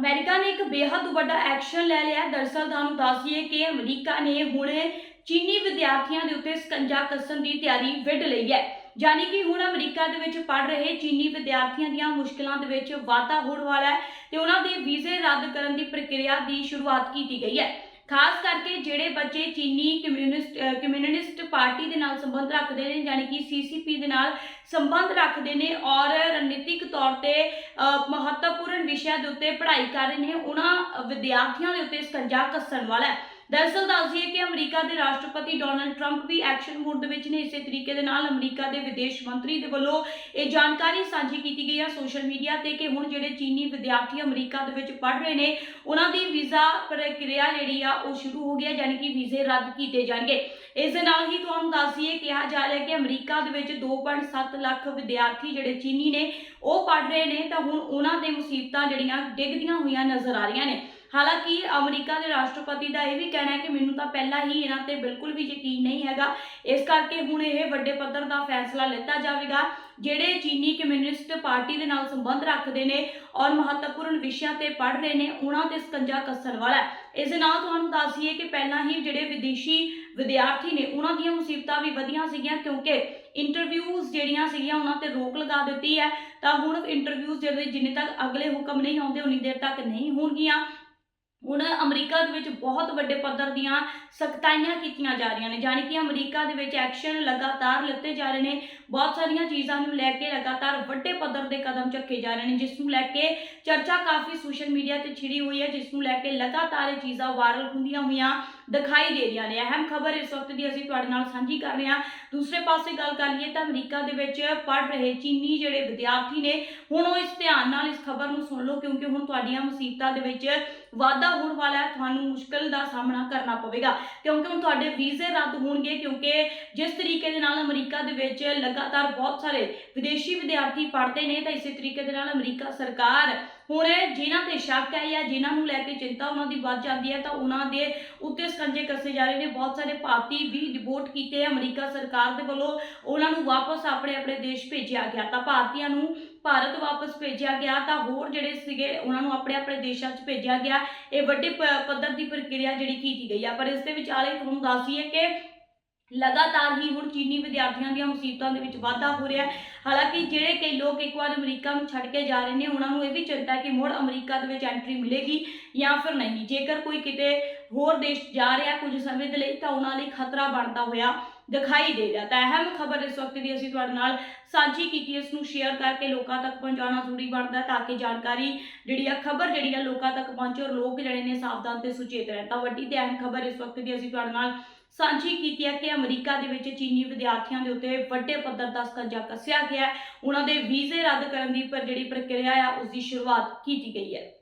America ਨੇ ਇੱਕ ਬੇਹੱਦ ਵੱਡਾ ਐਕਸ਼ਨ ਲੈ ਲਿਆ ਹੈ। ਦਰਅਸਲ ਤੁਹਾਨੂੰ ਦੱਸ ਕਿ ਅਮਰੀਕਾ ਨੇ ਹੁਣ ਚੀਨੀ ਵਿਦਿਆਰਥੀਆਂ ਦੇ ਉੱਤੇ ਸਕੰਜਾ ਕੱਸਣ ਦੀ ਤਿਆਰੀ ਵਿੱਢ ਲਈ ਹੈ ਯਾਨੀ ਕਿ ਹੁਣ ਅਮਰੀਕਾ ਦੇ ਵਿੱਚ ਪੜ ਰਹੇ ਚੀਨੀ ਵਿਦਿਆਰਥੀਆਂ ਦੀਆਂ ਮੁਸ਼ਕਲਾਂ ਦੇ ਵਿੱਚ ਵਾਧਾ ਹੋਣ ਵਾਲਾ ਹੈ ਤੇ ਉਹਨਾਂ ਦੇ ਵੀਜ਼ੇ ਰੱਦ ਕਰਨ ਦੀ ਪ੍ਰਕਿਰਿਆ ਦੀ ਸ਼ੁਰੂਆਤ ਕੀਤੀ ਗਈ ਹੈ ਖਾਸ ਕਰਕੇ ਜਿਹੜੇ ਬੱਚੇ ਚੀਨੀ ਕਮਿਊਨਿਸਟ ਕਮਿਊਨਿਸਟ ਪਾਰਟੀ ਦੇ ਨਾਲ ਸੰਬੰਧ ਰੱਖਦੇ ਨੇ, ਯਾਨੀ ਕਿ ਸੀਸੀਪੀ ਦੇ ਨਾਲ ਸੰਬੰਧ ਰੱਖਦੇ ਨੇ ਔਰ ਰਣਨੀਤਿਕ ਤੌਰ ਤੇ ਮਹੱਤਵਪੂਰਨ ਵਿਸ਼ਿਆਂ ਦੇ ਉੱਤੇ ਪੜ੍ਹਾਈ ਕਰ ਰਹੇ ਨੇ, ਉਹਨਾਂ ਵਿਦਿਆਰਥੀਆਂ ਦੇ ਉੱਤੇ ਸਕੰਜਾ ਕੱਸਣ ਵਾਲਾ ਹੈ। ਦਰਅਸਲ ਦੱਸ ਦਈਏ ਕਿ ਅਮਰੀਕਾ ਦੇ ਰਾਸ਼ਟਰਪਤੀ ਡੋਨਲਡ ਟਰੰਪ ਵੀ ਐਕਸ਼ਨ ਮੋਡ ਦੇ ਵਿੱਚ ਨੇ। ਇਸੇ ਤਰੀਕੇ ਦੇ ਨਾਲ ਅਮਰੀਕਾ ਦੇ ਵਿਦੇਸ਼ ਮੰਤਰੀ ਦੇ ਵੱਲੋਂ ਇਹ ਜਾਣਕਾਰੀ ਸਾਂਝੀ ਕੀਤੀ ਗਈ ਹੈ ਸੋਸ਼ਲ ਮੀਡੀਆ ਤੇ ਕਿ ਹੁਣ ਜਿਹੜੇ ਚੀਨੀ ਵਿਦਿਆਰਥੀ ਅਮਰੀਕਾ ਦੇ ਵਿੱਚ ਪੜ੍ਹ ਰਹੇ ਨੇ, ਉਹਨਾਂ ਦੀ ਵੀਜ਼ਾ ਪ੍ਰਕਿਰਿਆ ਜਿਹੜੀ ਆ ਉਹ ਸ਼ੁਰੂ ਹੋ ਗਿਆ ਯਾਨੀ ਕਿ ਵੀਜ਼ੇ ਰੱਦ ਕੀਤੇ ਜਾਣਗੇ। ਇਸ ਦੇ ਨਾਲ ਹੀ ਤੁਹਾਨੂੰ ਦੱਸ ਦਈਏ, ਕਿਹਾ ਜਾ ਰਿਹਾ ਕਿ ਅਮਰੀਕਾ ਦੇ ਵਿੱਚ 2.7 ਲੱਖ ਵਿਦਿਆਰਥੀ ਜਿਹੜੇ ਚੀਨੀ ਨੇ, ਉਹ ਪੜ੍ਹ ਰਹੇ ਨੇ, ਤਾਂ ਹੁਣ ਉਹਨਾਂ ਦੇ ਮੁਸੀਬਤਾਂ ਜਿਹੜੀਆਂ ਡਿੱਗਦੀਆਂ ਹੋਈਆਂ ਨਜ਼ਰ ਆ ਰਹੀਆਂ ਨੇ। ਹਾਲਾਂਕਿ ਅਮਰੀਕਾ ਦੇ ਰਾਸ਼ਟਰਪਤੀ ਦਾ ਇਹ ਵੀ ਕਹਿਣਾ ਹੈ ਕਿ ਮੈਨੂੰ ਤਾਂ ਪਹਿਲਾਂ ਹੀ ਇਹਨਾਂ ਤੇ ਬਿਲਕੁਲ ਵੀ ਯਕੀਨ ਨਹੀਂ ਹੈਗਾ। ਇਸ ਕਰਕੇ ਹੁਣ ਇਹ ਵੱਡੇ ਪੱਧਰ ਦਾ ਫੈਸਲਾ ਲਿੱਤਾ ਜਾਵੇਗਾ, ਜਿਹੜੇ ਚੀਨੀ ਕਮਿਊਨਿਸਟ ਪਾਰਟੀ ਦੇ ਨਾਲ ਸੰਬੰਧ ਰੱਖਦੇ ਨੇ ਔਰ ਮਹੱਤਵਪੂਰਨ ਵਿਸ਼ਿਆਂ ਤੇ ਪੜ੍ਹ ਰਹੇ ਨੇ, ਉਹਨਾਂ ਤੇ ਸਕੰਜਾ ਕੱਸਣ ਵਾਲਾ ਇਸ ਦੇ ਨਾਲ ਤੁਹਾਨੂੰ ਦੱਸ ਦਈਏ ਕਿ ਪਹਿਲਾਂ ਹੀ ਜਿਹੜੇ ਵਿਦੇਸ਼ੀ ਵਿਦਿਆਰਥੀ ਨੇ, ਉਹਨਾਂ ਦੀਆਂ ਮੁਸੀਬਤਾਂ ਵੀ ਵਧੀਆਂ ਸੀਗੀਆਂ ਕਿਉਂਕਿ ਇੰਟਰਵਿਊਜ਼ ਜਿਹੜੀਆਂ ਸੀਗੀਆਂ ਉਹਨਾਂ ਤੇ ਰੋਕ ਲਗਾ ਦਿੱਤੀ ਹੈ। ਤਾਂ ਹੁਣ ਇੰਟਰਵਿਊਜ਼ ਜਿਹੜੇ ਜਿੰਨੇ ਤੱਕ ਅਗਲੇ ਹੁਕਮ ਨਹੀਂ ਆਉਂਦੇ, ਉਨੀ ਦੇਰ ਤੱਕ ਨਹੀਂ ਹੋਣਗੀਆਂ। ਹੁਣ ਅਮਰੀਕਾ ਦੇ ਵਿੱਚ ਬਹੁਤ ਵੱਡੇ ਪੱਧਰ ਦੀਆਂ ਸਖਤਾਈਆਂ ਕੀਤੀਆਂ ਜਾ ਰਹੀਆਂ ਨੇ ਯਾਨੀ ਕਿ ਅਮਰੀਕਾ ਦੇ ਵਿੱਚ ਐਕਸ਼ਨ ਲਗਾਤਾਰ ਲਿੱਤੇ ਜਾ ਰਹੇ ਨੇ, ਬਹੁਤ ਸਾਰੀਆਂ ਚੀਜ਼ਾਂ ਨੂੰ ਲੈ ਕੇ ਲਗਾਤਾਰ ਵੱਡੇ ਪੱਧਰ ਦੇ ਕਦਮ ਚੱਕੇ ਜਾ ਰਹੇ ਨੇ, ਜਿਸ ਨੂੰ ਲੈ ਕੇ ਚਰਚਾ ਕਾਫੀ ਸੋਸ਼ਲ ਮੀਡੀਆ ਤੇ ਛਿੜੀ ਹੋਈ ਹੈ, ਜਿਸ ਨੂੰ ਲੈ ਕੇ ਲਗਾਤਾਰ ਇਹ ਚੀਜ਼ਾਂ ਵਾਇਰਲ ਹੁੰਦੀਆਂ ਹੋਈਆਂ ਦਿਖਾਈ ਦੇ ਰਹੀਆਂ ਨੇ। ਅਹਿਮ ਖਬਰ ਇਸ ਵਕਤ ਦੀ ਅਸੀਂ ਤੁਹਾਡੇ ਨਾਲ ਸਾਂਝੀ ਕਰ ਰਹੇ ਹਾਂ। ਦੂਸਰੇ ਪਾਸੇ ਗੱਲ ਕਰ ਲਈਏ ਤਾਂ ਅਮਰੀਕਾ ਦੇ ਵਿੱਚ ਪੜ ਰਹੇ ਚੀਨੀ ਜਿਹੜੇ ਵਿਦਿਆਰਥੀ ਨੇ, ਹੁਣ ਉਹ ਇਸ ਧਿਆਨ ਨਾਲ ਇਸ ਖਬਰ ਨੂੰ ਸੁਣ ਲਓ ਕਿਉਂਕਿ ਹੁਣ ਤੁਹਾਡੀਆਂ ਮੁਸੀਬਤਾਂ ਦੇ ਵਿੱਚ ਵਾਧਾ ਹੋਣ ਵਾਲਾ ਹੈ। ਤੁਹਾਨੂੰ ਮੁਸ਼ਕਲ ਦਾ ਸਾਹਮਣਾ ਕਰਨਾ ਪਵੇਗਾ ਕਿਉਂਕਿ ਹੁਣ ਤੁਹਾਡੇ ਵੀਜ਼ੇ ਰੱਦ ਹੋਣਗੇ ਕਿਉਂਕਿ ਜਿਸ ਤਰੀਕੇ ਦੇ ਨਾਲ ਅਮਰੀਕਾ ਦੇ ਵਿੱਚ ਲਗਾਤਾਰ ਬਹੁਤ ਸਾਰੇ ਵਿਦੇਸ਼ੀ ਵਿਦਿਆਰਥੀ ਪੜ੍ਹਦੇ ਨੇ, ਤਾਂ ਇਸੇ ਤਰੀਕੇ ਦੇ ਨਾਲ ਅਮਰੀਕਾ ਸਰਕਾਰ ਹੁਣ ਜਿਨ੍ਹਾਂ ਤੇ ਸ਼ੱਕ ਹੈ ਜਾਂ ਜਿਨ੍ਹਾਂ ਨੂੰ ਲੈ ਕੇ ਚਿੰਤਾ ਉਹਨਾਂ ਦੀ ਵੱਧ ਜਾਂਦੀ ਹੈ, ਤਾਂ ਉਹਨਾਂ ਦੇ ਉੱਤੇ ਸਕੰਜੇ ਕੱਸੇ ਜਾ ਰਹੇ ਨੇ। ਬਹੁਤ ਸਾਰੇ ਭਾਰਤੀ ਵੀ ਡਿਪੋਰਟ ਕੀਤੇ ਅਮਰੀਕਾ ਸਰਕਾਰ ਦੇ ਵੱਲੋਂ ਉਹਨਾਂ ਨੂੰ ਵਾਪਸ ਆਪਣੇ ਆਪਣੇ ਦੇਸ਼ ਭੇਜਿਆ ਗਿਆ। ਤਾਂ ਭਾਰਤੀਆਂ ਨੂੰ ਭਾਰਤ ਵਾਪਸ ਭੇਜਿਆ ਗਿਆ। ਤਾਂ ਹੋਰ ਜਿਹੜੇ ਸੀਗੇ, ਉਹਨਾਂ ਨੂੰ ਆਪਣੇ ਆਪਣੇ ਦੇਸ਼ਾਂ 'ਚ ਭੇਜਿਆ ਗਿਆ। ਇਹ ਵੱਡੇ ਪੱਧਰ ਦੀ ਪ੍ਰਕਿਰਿਆ ਜਿਹੜੀ ਕੀਤੀ ਗਈ ਆ। ਪਰ ਇਸ ਦੇ ਵਿਚਾਲੇ ਤੁਹਾਨੂੰ ਦੱਸ ਦਈਏ ਕਿ ਲਗਾਤਾਰ ਹੀ ਹੁਣ ਚੀਨੀ ਵਿਦਿਆਰਥੀਆਂ ਦੀਆਂ ਮੁਸੀਬਤਾਂ ਦੇ ਵਿੱਚ ਵਾਧਾ ਹੋ ਰਿਹਾ ਹੈ। ਹਾਲਾਂਕਿ ਜਿਹੜੇ ਕਈ ਲੋਕ ਇੱਕ ਵਾਰ ਅਮਰੀਕਾ ਨੂੰ ਛੱਡ ਕੇ ਜਾ ਰਹੇ ਨੇ, ਉਹਨਾਂ ਨੂੰ ਇਹ ਵੀ ਚਿੰਤਾ ਹੈ ਕਿ ਮੁੜ ਅਮਰੀਕਾ ਦੇ ਵਿੱਚ ਐਂਟਰੀ ਮਿਲੇਗੀ ਜਾਂ ਫਿਰ ਨਹੀਂ। ਜੇਕਰ ਕੋਈ ਕਿਤੇ ਹੋਰ ਦੇਸ਼ ਜਾ ਰਿਹਾ ਕੁਝ ਸਮੇਂ ਦੇ ਲਈ, ਤਾਂ ਉਹਨਾਂ ਲਈ ਖਤਰਾ ਬਣਦਾ ਹੋਇਆ ਦਿਖਾਈ ਦੇ ਰਿਹਾ। ਤਾਂ ਅਹਿਮ ਖਬਰ ਇਸ ਵਕਤ ਦੀ ਅਸੀਂ ਤੁਹਾਡੇ ਨਾਲ ਸਾਂਝੀ ਕੀਤੀ, ਇਸ ਨੂੰ ਸ਼ੇਅਰ ਕਰਕੇ ਲੋਕਾਂ ਤੱਕ ਪਹੁੰਚਾਉਣਾ ਜ਼ਰੂਰੀ ਬਣਦਾ ਤਾਂ ਕਿ ਜਾਣਕਾਰੀ ਜਿਹੜੀ ਆ, ਖਬਰ ਜਿਹੜੀ ਆ, ਲੋਕਾਂ ਤੱਕ ਪਹੁੰਚੇ ਔਰ ਲੋਕ ਜਿਹੜੇ ਨੇ ਸਾਵਧਾਨ ਤੇ ਸੁਚੇਤ ਰਹਿਣ। ਤਾਂ ਵੱਡੀ ਤੇ ਅਹਿਮ ਖਬਰ ਇਸ ਵਕਤ ਦੀ ਅਸੀਂ ਤੁਹਾਡੇ ਨਾਲ ਸਾਂਝੀ ਕੀਤੀ ਹੈ ਕਿ ਅਮਰੀਕਾ ਦੇ ਵਿੱਚ ਚੀਨੀ ਵਿਦਿਆਰਥੀਆਂ ਦੇ ਉੱਤੇ ਵੱਡੇ ਪੱਧਰ ਦਾ ਸਕੰਜਾ ਕੱਸਿਆ ਗਿਆ ਹੈ। ਉਹਨਾਂ ਦੇ ਵੀਜ਼ੇ ਰੱਦ ਕਰਨ ਦੀ ਪਰ ਜਿਹੜੀ ਪ੍ਰਕਿਰਿਆ ਆ ਉਸ ਦੀ ਸ਼ੁਰੂਆਤ ਕੀਤੀ ਗਈ ਹੈ।